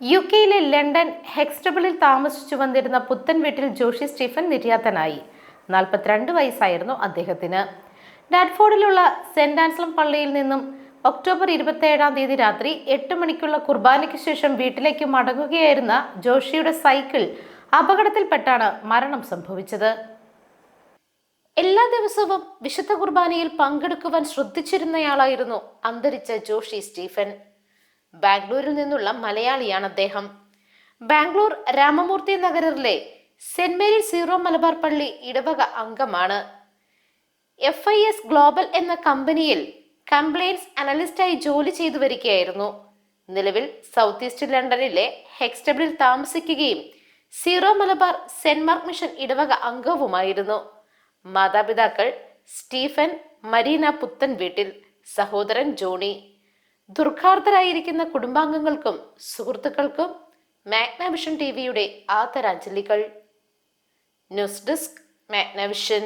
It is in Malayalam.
യു കെയിലെ ലണ്ടൻ ഹെക്സ്റ്റബിളിൽ താമസിച്ചു വന്നിരുന്ന പുത്തൻ വീട്ടിൽ ജോഷി സ്റ്റീഫൻ നിര്യാതനായി. നാൽപ്പത്തിരണ്ട് വയസ്സായിരുന്നു അദ്ദേഹത്തിന്. ഡാഡ്ഫോർഡിലുള്ള സെന്റ് ആൻസ്ലം പള്ളിയിൽ നിന്നും ഒക്ടോബർ ഇരുപത്തിയേഴാം തീയതി രാത്രി എട്ട് മണിക്കുള്ള കുർബാനയ്ക്ക് ശേഷം വീട്ടിലേക്ക് മടങ്ങുകയായിരുന്ന ജോഷിയുടെ സൈക്കിൾ അപകടത്തിൽപ്പെട്ടാണ് മരണം സംഭവിച്ചത്. എല്ലാ ദിവസവും വിശുദ്ധ കുർബാനയിൽ പങ്കെടുക്കുവാൻ ശ്രദ്ധിച്ചിരുന്നയാളായിരുന്നു അന്തരിച്ച ജോഷി സ്റ്റീഫൻ. ബാംഗ്ലൂരിൽ നിന്നുള്ള മലയാളിയാണ് അദ്ദേഹം. ബാംഗ്ലൂർ രാമമൂർത്തി നഗറിലെ സെന്റ് മേരി സീറോ മലബാർ പള്ളി ഇടവക അംഗമാണ്. എഫ് ഐ എസ് ഗ്ലോബൽ എന്ന കമ്പനിയിൽ കംപ്ലയിൻസ് അനലിസ്റ്റായി ജോലി ചെയ്തു വരികയായിരുന്നു. നിലവിൽ സൗത്ത് ഈസ്റ്റ് ലണ്ടനിലെ ഹെക്സ്റ്റബിളിൽ താമസിക്കുകയും Syro Malabar saint Mark mission ഇടവക അംഗവുമായിരുന്നു. മാതാപിതാക്കൾ സ്റ്റീഫൻ മരീന പുത്തൻ വീട്ടിൽ സഹോദരൻ ജോണി ദുർഘാർത്തരായിരിക്കുന്ന കുടുംബാംഗങ്ങൾക്കും സുഹൃത്തുക്കൾക്കും മാഗ്നവിഷൻ ടി വിയുടെ ആദരാഞ്ജലികൾ. News desk Magnavision.